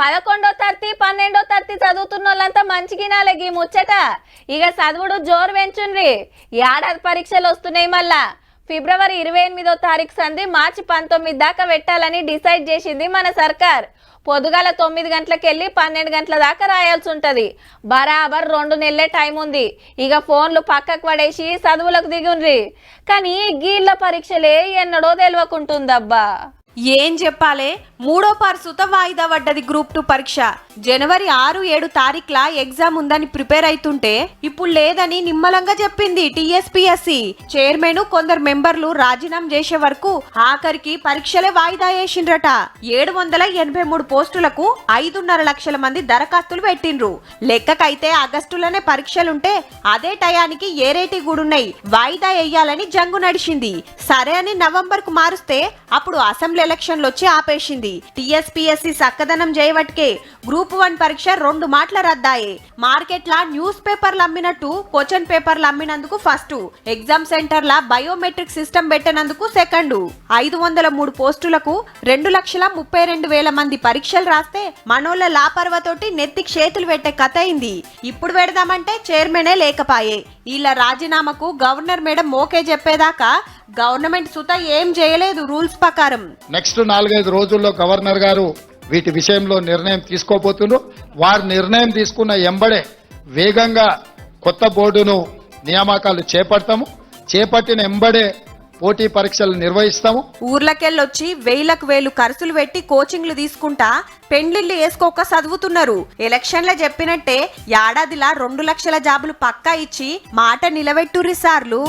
పదకొండో తరతి పన్నెండో తరతి చదువుతున్న వాళ్ళంతా మంచిగినాలే గీ ముచ్చట. ఇక చదువుడు జోరు పెంచుండ్రి. ఏడాది పరీక్షలు వస్తున్నాయి మళ్ళా. ఫిబ్రవరి ఇరవై ఎనిమిదో తారీఖు సంది మార్చి పంతొమ్మిది దాకా పెట్టాలని డిసైడ్ చేసింది మన సర్కార్. పొద్దుగాల తొమ్మిది గంటలకెళ్ళి పన్నెండు గంటల దాకా రాయాల్సి ఉంటుంది బరాబర్ రెండు నెలలే టైం ఉంది. ఇక ఫోన్లు పక్కకు పడేసి చదువులకు దిగుండ్రి. కానీ గీళ్ళ పరీక్షలే ఎన్నడో తెలియకుంటుందబ్బా ఏం చెప్పాలే? మూడో పరుసుత వాయిదా పడ్డది గ్రూప్ టూ పరీక్ష. జనవరి ఆరు ఏడు తారీఖుల ఎగ్జామ్ ఉందని ప్రిపేర్ అవుతుంటే ఇప్పుడు లేదని నిమ్మలంగా చెప్పింది టీఎస్పీఎస్సి. చైర్మన్ కొందరు మెంబర్లు రాజీనామా చేసే వరకు ఆఖరికి పరీక్షలే వాయిదా వేసిండ్రట. ఏడు వందల ఎనభై మూడు పోస్టులకు ఐదున్నర లక్షల మంది దరఖాస్తులు పెట్టిండ్రు. లెక్కకైతే ఆగస్టులోనే పరీక్షలుంటే అదే టయానికి ఏ రేటి గూడున్నాయి? వాయిదా వేయాలని జంగు నడిచింది. సరే అని నవంబర్కు మారుస్తే అప్పుడు అసెంబ్లీ ఎలక్షన్లు వచ్చి ఆపేసింది. టీఎస్పీఎస్సీ సక్కదనం చేయవట్కే గ్రూప్ వన్ పరీక్ష రెండు మాటల రద్దాయి. మార్కెట్ల న్యూస్ పేపర్లు అమ్మినట్టు క్వశ్చన్ పేపర్లు అమ్మినందుకు ఫస్ట్. ఎగ్జామ్ సెంటర్ల బయోమెట్రిక్ సిస్టమ్ పెట్టినందుకు సెకండ్. ఐదు వందల మూడు పోస్టులకు రెండు లక్షల ముప్పై రెండు వేల మంది పరీక్షలు రాస్తే మనోళ్ళ లాపర్వతోటి నెత్తి చేతులు పెట్టే కథ అయింది. ఇప్పుడు పెడదామంటే చైర్మనే లేకపాయే. వీళ్ళ రాజీనామాకు గవర్నర్ మేడం ఓకే చెప్పేదాకా గవర్నమెంట్ సుత ఏం చేయలేదు రూల్స్ ప్రకారం. నెక్స్ట్ నాలుగైదు రోజుల్లో గవర్నర్ గారు వీటి విషయంలో నిర్ణయం తీసుకోబోతున్నారు వారు నిర్ణయం తీసుకున్న ఎంబడే వేగంగా కొత్త బోర్డును నియామకాలు చేపడతాము. చేపట్టిన ఎంబడే పోటీ పరీక్షలు నిర్వహిస్తాము. ఊర్లకెళ్ళొచ్చి వేలకు వేలు ఖర్చులు పెట్టి కోచింగ్లు తీసుకుంటా పెండ్లిళ్ళు వేసుకోక చదువుతున్నారు ఎలక్షన్ల చెప్పినట్టే ఏడాదిలా రెండు లక్షల జాబులు పక్కా ఇచ్చి మాట నిలబెట్టుర్రి సార్లు.